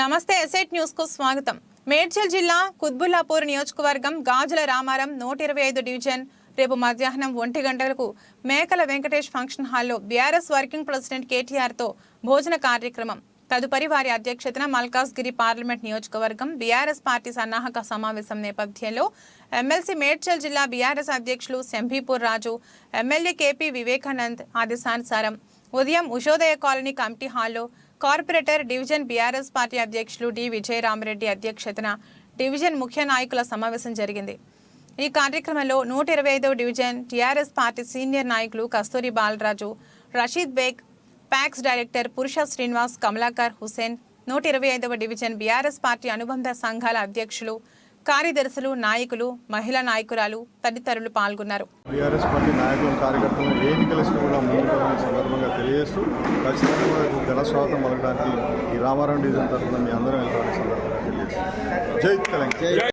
నమస్తే ఎసెట్ న్యూస్కు స్వాగతం. మేడ్చల్ జిల్లా కుత్బుల్లాపూర్ నియోజకవర్గం గాజుల రామారం నూట ఇరవై ఐదు డివిజన్ రేపు మధ్యాహ్నం ఒంటి గంటలకు మేకల వెంకటేష్ ఫంక్షన్ హాల్లో బీఆర్ఎస్ వర్కింగ్ ప్రెసిడెంట్ కేటీఆర్తో భోజన కార్యక్రమం. తదుపరి వారి అధ్యక్షతన మల్కాజ్గిరి పార్లమెంట్ నియోజకవర్గం బీఆర్ఎస్ పార్టీ సన్నాహక సమావేశం నేపథ్యంలో ఎమ్మెల్సీ మేడ్చల్ జిల్లా బీఆర్ఎస్ అధ్యక్షులు శంభీపూర్ రాజు ఎమ్మెల్యే కేపీ వివేకానంద్ ఆదేశానుసారం ఉదయం ఉషోదయ కాలనీ కమిటీ హాల్లో కార్పొరేటర్ డివిజన్ బీఆర్ఎస్ పార్టీ అధ్యక్షులు డి విజయరామరెడ్డి అధ్యక్షతన డివిజన్ ముఖ్య నాయకుల సమావేశం జరిగింది. ఈ కార్యక్రమంలో నూట ఇరవై ఐదవ డివిజన్ టీఆర్ఎస్ పార్టీ సీనియర్ నాయకులు కస్తూరి బాలరాజు రషీద్ బేగ్ ప్యాక్స్ డైరెక్టర్ పురుష శ్రీనివాస్ కమలాకర్ హుసేన్ నూట ఇరవై ఐదవ డివిజన్ బీఆర్ఎస్ పార్టీ అనుబంధ సంఘాల అధ్యక్షులు కార్యదర్శులు నాయకులు మహిళా నాయకురాలు తదితరులు పాల్గొన్నారు. టీఆర్ఎస్ పార్టీ నాయకులు కార్యకర్తలు ఏ ఎన్నికలిసినా కూడా ముందుకోవాలని సందర్భంగా తెలియజేస్తూ ఖచ్చితంగా కూడా ఈ రామారావు డివిజన్ తరఫున మీ అందరం వెళ్తామని సందర్భంగా తెలియజేస్తాం. జై తెలంగాణ.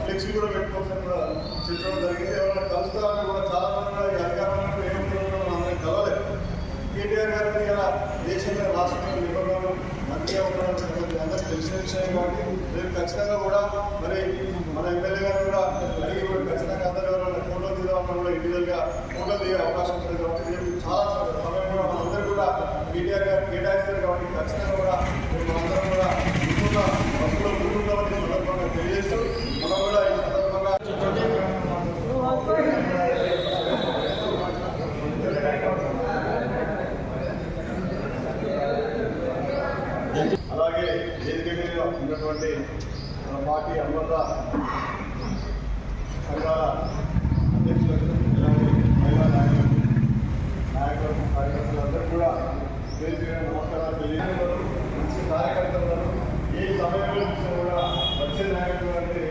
ఫ్లెక్సీ కూడా పెట్టుకోవాల్సిన కూడా చెప్పడం జరిగింది ఎవరైనా కలుస్తారని కూడా చాలా మంది కూడా ఈ అధికారంలో ఏమంటారో మనం అందరం కలవలేదు కేటీఆర్ గారిని ఇలా దేశంలో రాష్ట్రంలో నిబంధనలు మంత్రి ఉండడం సంగతి తెలిసిన విషయం కాబట్టి రేపు ఖచ్చితంగా కూడా మరి మన ఎమ్మెల్యే గారు కూడా అడిగి కూడా ఖచ్చితంగా అందరూ ఎవరైనా ఫోటో తీద్దామన్నా కూడా ఇండివిజువల్గా ఫోటో దిగే అవకాశం ఉంటుంది కాబట్టి రేపు చాలా సమయం కూడా మనందరూ కూడా కేటీఆర్ గారు కేటాయిస్తారు కాబట్టి ఖచ్చితంగా కూడా రేపు మనందరం కూడా ముందున్న బస్సులో ముందుంటామని సందర్భంగా తెలియజేస్తూ మనం కూడా ఈ సందర్భంగా అలాగే వేదిక మీద ఉన్నటువంటి మన పార్టీ అనుబంధ సంఘాల అధ్యక్షులకు అలాగే మహిళా నాయకులకు నాయకులకు కార్యకర్తలందరూ కూడా వేదిక మీద నమస్కారాలు తెలియజేయడం మంచి కార్యకర్తలను ఏ సమయంలో చూసినా కూడా వచ్చే నాయకులు అంటే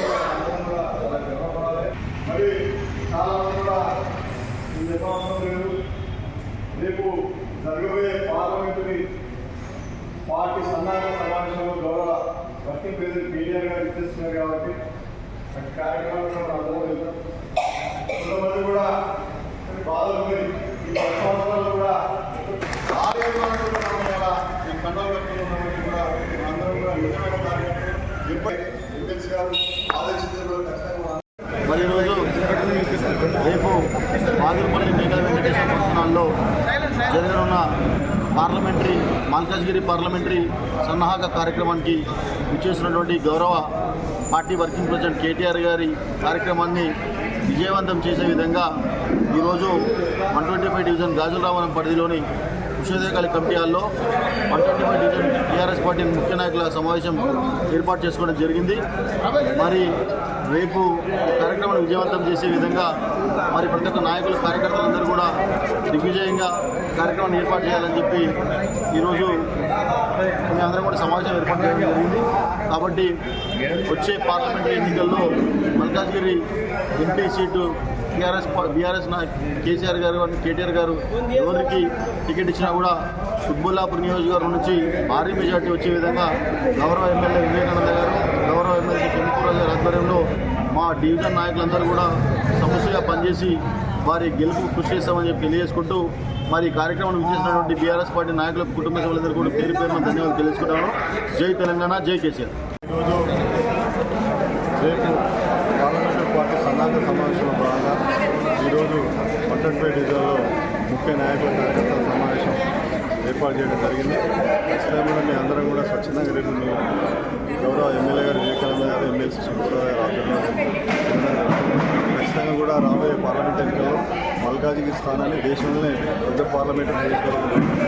కూడా అందరం కూడా చాలా గర్వపడాలి. మరి చాలా మంది కూడా ఇది లేదు. రేపు జరగబోయే పార్లమెంటుని పార్టీ సన్నాహక సమావేశంలో గౌరవ వర్కింగ్ ప్రెసిడెంట్ కేటీఆర్ గారు ఇచ్చేస్తున్నారు కాబట్టి అటు కార్యక్రమాలు కూడా అందరూ వెళ్తాం కొంతమంది కూడా బాధలు ఈ సంవత్సరాలు కూడా ఈ కండలు కట్టుకుని కూడా అందరం కూడా నిజమైన కార్యక్రమం ఎప్పటి గారు ఖచ్చితంగా మరి ఈరోజు రేపు బాగిరిపల్లి మేకల వెంకటేశ్వర పట్టణాల్లో జరగనున్న పార్లమెంటరీ మల్కాజ్గిరి పార్లమెంటరీ సన్నాహక కార్యక్రమానికి విచ్చేసినటువంటి గౌరవ పార్టీ వర్కింగ్ ప్రెసిడెంట్ కేటీఆర్ గారి కార్యక్రమాన్ని విజయవంతం చేసే విధంగా ఈరోజు one twenty five division Gajularavanam పరిధిలోని ఉషోదయకాలి కమిటీ హాల్లో one twenty five division TRS party ముఖ్య నాయకుల సమావేశం ఏర్పాటు చేసుకోవడం జరిగింది. మరి రేపు కార్యక్రమాన్ని విజయవంతం చేసే విధంగా మరి ప్రతి ఒక్క నాయకులు కార్యకర్తలందరూ కూడా దిగ్విజయంగా కార్యక్రమాన్ని ఏర్పాటు చేయాలని చెప్పి ఈరోజు మేము అందరం కూడా సమావేశం ఏర్పాటు చేయడం జరిగింది. కాబట్టి వచ్చే పార్లమెంటరీ ఎన్నికల్లో Malkajgiri MP seat TRS BRS నా కేసీఆర్ గారు అని కేటీఆర్ గారు ఎవరికి టికెట్ ఇచ్చినా కూడా సుబ్బుల్లాపూర్ నియోజకవర్గం నుంచి భారీ మెజార్టీ వచ్చే విధంగా గౌరవ ఎమ్మెల్యే వివేకానంద గారు గౌరవ ఎమ్మెల్యే శంకూరాజు గారి ఆధ్వర్యంలో మా డివిజన్ నాయకులందరూ కూడా సమస్యగా పనిచేసి వారి గెలుపు కృషి చేస్తామని చెప్పి తెలియజేసుకుంటూ మరి ఈ కార్యక్రమం విచ్చేసినటువంటి బీఆర్ఎస్ పార్టీ నాయకులకు కుటుంబ సభ్యులందరూ కూడా పేరు పేరు ధన్యవాదాలు తెలుసుకుంటాను జై తెలంగాణ జై కేసీఆర్. ఈరోజు రేపు పార్లమెంటరీ పార్టీ సన్నాహక సమావేశంలో భాగంగా ఈరోజు పట్టణపేట జిల్లాలో ముఖ్య నాయకుల కార్యకర్తల సమావేశం ఏర్పాటు చేయడం జరిగింది. ఖచ్చితంగా కూడా మీ అందరం కూడా స్వచ్ఛందంగా రేపు గౌరవ ఎమ్మెల్యే గారు వివేకానంద గారు ఎమ్మెల్సీ గారు మల్కాజ్గిరి స్థానాన్ని దేశంలోనే పెద్ద పార్లమెంటు నియోజకవర్గం